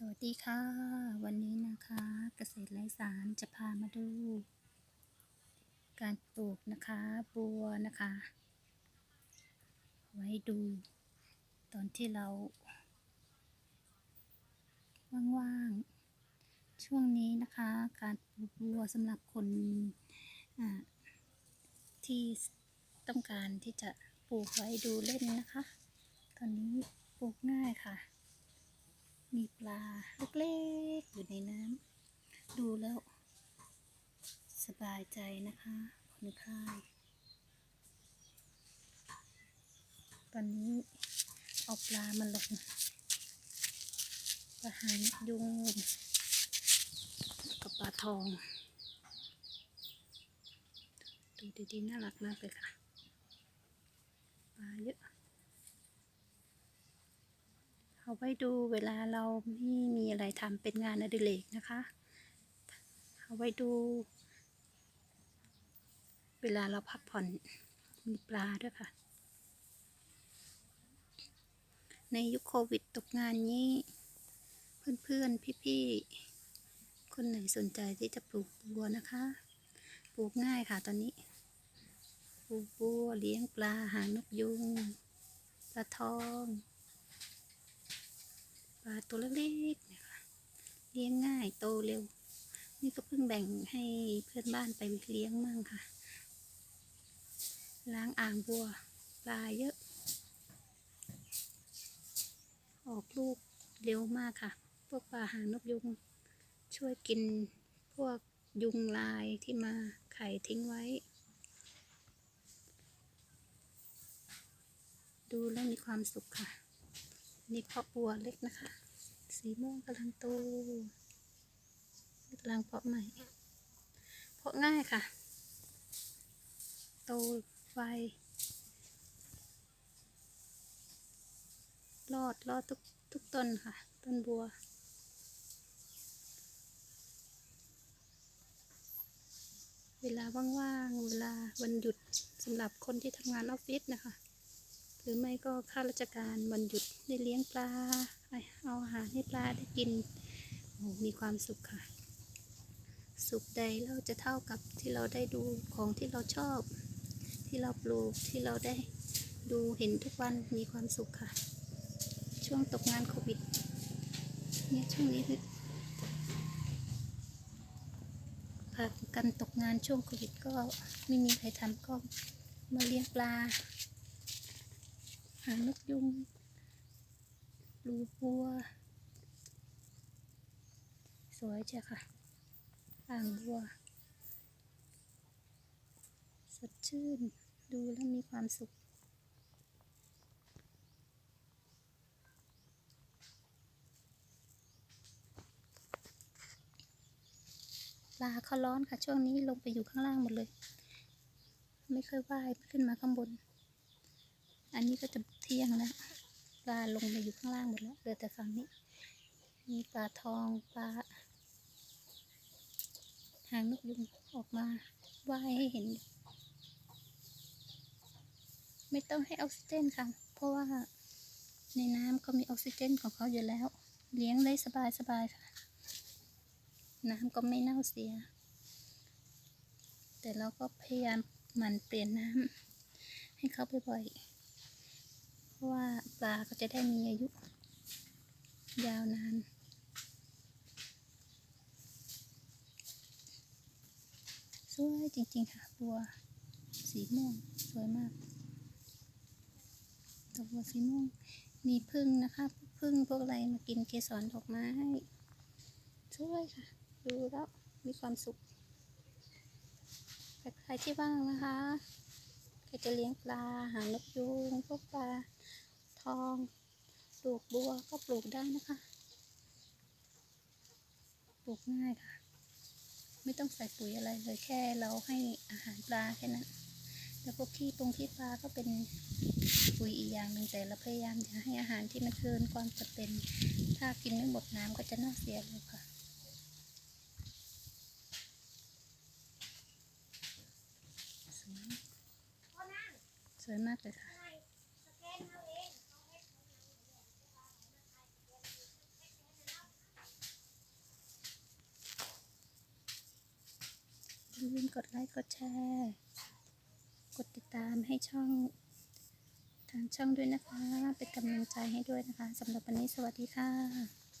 สวัสดีค่ะ วันนี้นะคะเกษตรไร้สารจะพามาดู การปลูกนะคะบัวนะคะ ไว้ดู ตอนที่เรา ว่างๆ ช่วงนี้นะคะ การปลูกบัวสำหรับคนที่ต้องการที่จะปลูกไว้ดูเล่นนะคะ ตอนนี้ปลูกง่ายค่ะ มีปลาเล็กๆ อยู่ในน้ำดูแล้ว สบายใจนะคะผ่อนคลายตอนนี้เอาปลามาลงปลาหางยุงกับปลาทอง ดูดีๆ น่ารักมากเลยค่ะปลาเยอะ เอาไว้ดูเวลาเราไม่มีอะไรทำเป็นงานอดิเรกนะคะ เอาไว้ดู เวลาเราพักผ่อนมีปลาด้วยค่ะ ในยุคโควิดตกงานนี้ เพื่อนๆ พี่ๆ คนไหนสนใจที่จะปลูกบัวนะคะ ปลูกง่ายค่ะตอนนี้ ปลูกบัวเลี้ยงปลาหานกยุงปลาทอง ตัวเล็กๆเนี่ยค่ะเลี้ยงง่ายโตเร็ว นี่ก็เพิ่งแบ่งให้เพื่อนบ้านไปเลี้ยงมั่งค่ะ ล้างอ่างบัวปลาเยอะ ออกลูกเร็วมากค่ะ พวกปลาหางนกยุงช่วยกินพวกยุงลายที่มาไข่ทิ้งไว้ ดูแล้วมีความสุขค่ะ นี่เพาะบัวเล็กนะคะ สีม่วงกำลังโตกำลังเพาะใหม่ เพาะง่ายค่ะ โตไวรอดรอดทุกทุกต้นค่ะ ต้นบัว เวลาว่างๆ เวลาวันหยุดสำหรับคนที่ทำงานออฟฟิศนะคะ หรือไม่ก็ข้าราชการวันหยุดได้เลี้ยงปลา เอาอาหารให้ปลาได้กินโอ้มีความสุขค่ะ สุขใดเราจะเท่ากับที่เราได้ดูของที่เราชอบ ที่เราปลูกที่เราได้ดูเห็นทุกวันมีความสุขค่ะ ช่วงตกงานโควิดเนี่ยช่วงนี้คือพากันตกงานช่วงโควิดก็ไม่มีใครทำก็มาเลี้ยงปลา หานกยุง รูบัว สวยจ้ะค่ะ อ่างบัว สดชื่น ดูแล้วมีความสุขปลาเขาร้อนค่ะ ช่วงนี้ลงไปอยู่ข้างล่างหมดเลย ไม่ค่อยว่ายขึ้นมาข้างบน อันนี้ก็จะเที่ยงแล้ว ปลาลงมาอยู่ข้างล่างหมดแล้วเหลือแต่ฝั่งนี้ มีปลาทองปลาหางนกยุงออกมาว่ายให้เห็น ไม่ต้องให้ออกซิเจนค่ะ เพราะว่าในน้ำก็มีออกซิเจนของเขาอยู่แล้ว เลี้ยงได้สบายสบายๆค่ะ น้ำก็ไม่เน่าเสีย แต่เราก็พยายามหมั่นเปลี่ยนน้ำให้เขาบ่อยๆ ปลาก็จะได้มีอายุ ยาวนานสวยจริงๆค่ะบัวสีม่วงสวยมากดอกบัวสีม่วงมีพึ่งนะคะพึ่งพวกอะไรมากินเกสรดอกไม้สวยค่ะ ดูแล้วมีความสุขใครที่ว่างนะคะใครจะเลี้ยงปลาหานกยูงพวกปลา องปลูกบัวก็ปลูกได้นะคะ ปลูกง่ายค่ะ ไม่ต้องใส่ปุ๋ยอะไรเลยแค่เราให้อาหารปลาแค่นั้น แล้วพวกขี้ปรุงขี้ปลาก็เป็นปุ๋ยอีกอย่างหนึ่งแต่เราพยายามอย่าให้อาหารที่มันเกินความจำเป็น ถ้ากินไม่หมดน้ำก็จะน่าเสียเลยค่ะสวยสวยมากเลยค่ะ ลืมกดไลค์ กดแชร์ กดติดตามให้ช่องทางช่องด้วยนะคะ เป็นกำลังใจให้ด้วยนะคะสำหรับวันนี้สวัสดีค่ะ